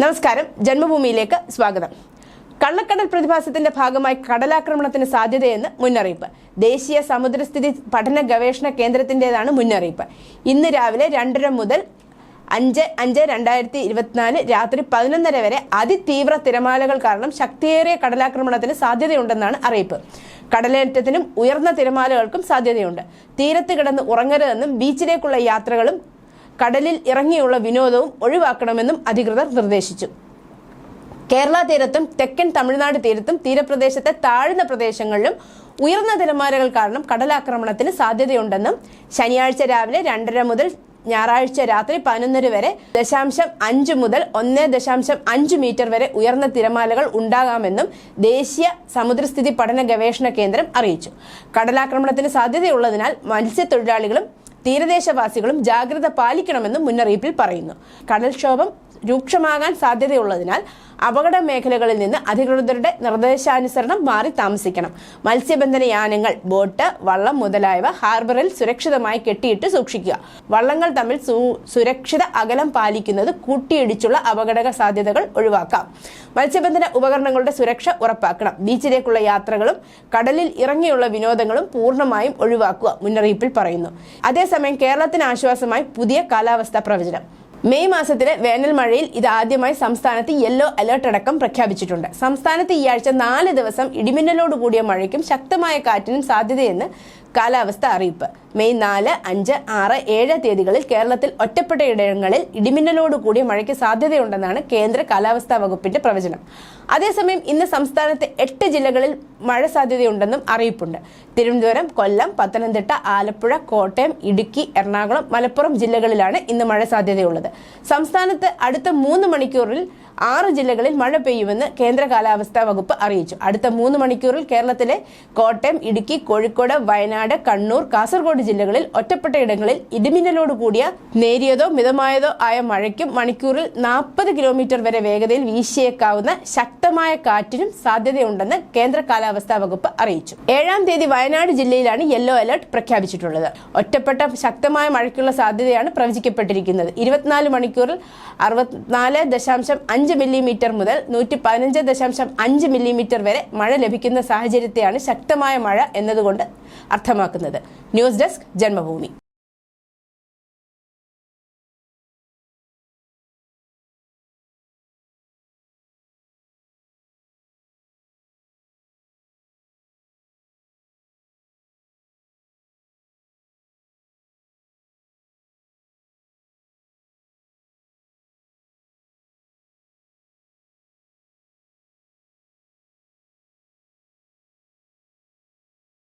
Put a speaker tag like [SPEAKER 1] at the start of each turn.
[SPEAKER 1] നമസ്കാരം ജന്മഭൂമിയിലേക്ക് സ്വാഗതം കള്ളക്കടൽ പ്രതിഭാസത്തിന്റെ ഭാഗമായി കടലാക്രമണത്തിന് സാധ്യതയെന്ന് മുന്നറിയിപ്പ് ദേശീയ സമുദ്രസ്ഥിതി പഠന ഗവേഷണ കേന്ദ്രത്തിൻ്റെതാണ് മുന്നറിയിപ്പ് ഇന്ന് രാവിലെ രണ്ടര മുതൽ അഞ്ച് അഞ്ച് രണ്ടായിരത്തി ഇരുപത്തിനാല് രാത്രി പതിനൊന്നര വരെ അതിതീവ്ര തിരമാലകൾ കാരണം ശക്തിയേറിയ കടലാക്രമണത്തിന് സാധ്യതയുണ്ടെന്നാണ് അറിയിപ്പ് കടലേറ്റത്തിനും ഉയർന്ന തിരമാലകൾക്കും സാധ്യതയുണ്ട് തീരത്ത് കിടന്ന് ഉറങ്ങരുതെന്നും ബീച്ചിലേക്കുള്ള യാത്രകളും കടലിൽ ഇറങ്ങിയുള്ള വിനോദവും ഒഴിവാക്കണമെന്നും അധികൃതർ നിർദ്ദേശിച്ചു കേരള തീരത്തും തെക്കൻ തമിഴ്നാട് തീരത്തും തീരപ്രദേശത്തെ താഴ്ന്ന പ്രദേശങ്ങളിലും ഉയർന്ന തിരമാലകൾ കാരണം കടലാക്രമണത്തിന് സാധ്യതയുണ്ടെന്നും ശനിയാഴ്ച രാവിലെ രണ്ടര മുതൽ ഞായറാഴ്ച രാത്രി പതിനൊന്നര വരെ ദശാംശം അഞ്ച് മുതൽ ഒന്ന് ദശാംശം അഞ്ച് മീറ്റർ വരെ ഉയർന്ന തിരമാലകൾ ഉണ്ടാകാമെന്നും ദേശീയ സമുദ്രസ്ഥിതി പഠന ഗവേഷണ കേന്ദ്രം അറിയിച്ചു കടലാക്രമണത്തിന് സാധ്യതയുള്ളതിനാൽ മത്സ്യത്തൊഴിലാളികളും തീരദേശവാസികളും ജാഗ്രത പാലിക്കണമെന്നും മുന്നറിയിപ്പിൽ പറയുന്നു കടൽക്ഷോഭം രൂക്ഷമാകാൻ സാധ്യതയുള്ളതിനാൽ അപകട മേഖലകളിൽ നിന്ന് അധികൃതരുടെ നിർദ്ദേശാനുസരണം മാറി താമസിക്കണം മത്സ്യബന്ധന യാനങ്ങൾ ബോട്ട് വള്ളം മുതലായവ ഹാർബറിൽ സുരക്ഷിതമായി കെട്ടിയിട്ട് സൂക്ഷിക്കുക വള്ളങ്ങൾ തമ്മിൽ സുരക്ഷിത അകലം പാലിക്കുന്നത് കൂട്ടിയിടിച്ചുള്ള അപകട സാധ്യതകൾ ഒഴിവാക്കാം മത്സ്യബന്ധന ഉപകരണങ്ങളുടെ സുരക്ഷ ഉറപ്പാക്കണം ബീച്ചിലേക്കുള്ള യാത്രകളും കടലിൽ ഇറങ്ങിയുള്ള വിനോദങ്ങളും പൂർണ്ണമായും ഒഴിവാക്കുക മുന്നറിയിപ്പിൽ പറയുന്നു അതേസമയം കേരളത്തിന് ആശ്വാസമായി പുതിയ കാലാവസ്ഥാ പ്രവചനം മെയ് മാസത്തിലെ വേനൽ മഴയിൽ ഇതാദ്യമായി സംസ്ഥാനത്ത് യെല്ലോ അലർട്ട് അടക്കം പ്രഖ്യാപിച്ചിട്ടുണ്ട് സംസ്ഥാനത്ത് ഈ ആഴ്ച നാല് ദിവസം ഇടിമിന്നലോട് കൂടിയ മഴയ്ക്കും ശക്തമായ കാറ്റിനും സാധ്യതയെന്ന് കാലാവസ്ഥ അറിയിപ്പ് മെയ് നാല് അഞ്ച് ആറ് ഏഴ് തീയതികളിൽ കേരളത്തിൽ ഒറ്റപ്പെട്ട ഇടങ്ങളിൽ ഇടിമിന്നലോട് കൂടിയ മഴയ്ക്ക് സാധ്യതയുണ്ടെന്നാണ് കേന്ദ്ര കാലാവസ്ഥാ വകുപ്പിന്റെ പ്രവചനം അതേസമയം ഇന്ന് സംസ്ഥാനത്തെ എട്ട് ജില്ലകളിൽ മഴ സാധ്യതയുണ്ടെന്നും അറിയിപ്പുണ്ട് തിരുവനന്തപുരം കൊല്ലം പത്തനംതിട്ട ആലപ്പുഴ കോട്ടയം ഇടുക്കി എറണാകുളം മലപ്പുറം ജില്ലകളിലാണ് ഇന്ന് മഴ സാധ്യതയുള്ളത് സംസ്ഥാനത്ത് അടുത്ത മൂന്ന് മണിക്കൂറിൽ ആറ് ജില്ലകളിൽ മഴ പെയ്യുമെന്ന് കേന്ദ്ര കാലാവസ്ഥാ വകുപ്പ് അറിയിച്ചു അടുത്ത മൂന്ന് മണിക്കൂറിൽ കേരളത്തിലെ കോട്ടയം ഇടുക്കി കോഴിക്കോട് വയനാട് കണ്ണൂർ കാസർഗോഡ് ജില്ലകളിൽ ഒറ്റപ്പെട്ട ഇടങ്ങളിൽ ഇടിമിന്നലോട് കൂടിയ നേരിയതോ മിതമായതോ ആയ മഴയ്ക്കും മണിക്കൂറിൽ നാൽപ്പത് കിലോമീറ്റർ വരെ വേഗതയിൽ വീശിയേക്കാവുന്ന ശക്തമായ കാറ്റിനും സാധ്യതയുണ്ടെന്ന് കേന്ദ്ര കാലാവസ്ഥാ വകുപ്പ് അറിയിച്ചു ഏഴാം തീയതി വയനാട് ജില്ലയിലാണ് യെല്ലോ അലർട്ട് പ്രഖ്യാപിച്ചിട്ടുള്ളത് ഒറ്റപ്പെട്ട ശക്തമായ മഴയ്ക്കുള്ള സാധ്യതയാണ് പ്രവചിക്കപ്പെട്ടിരിക്കുന്നത് ഇരുപത്തിനാല് മണിക്കൂറിൽ അറുപത്തിനാല് ദശാംശം അഞ്ച് അഞ്ച് മില്ലിമീറ്റർ മുതൽ നൂറ്റി പതിനഞ്ച് ദശാംശം അഞ്ച് മില്ലിമീറ്റർ വരെ മഴ ലഭിക്കുന്ന സാഹചര്യത്തെയാണ് ശക്തമായ മഴ എന്നതുകൊണ്ട് അർത്ഥമാക്കുന്നത് ന്യൂസ് ഡെസ്ക് ജന്മഭൂമി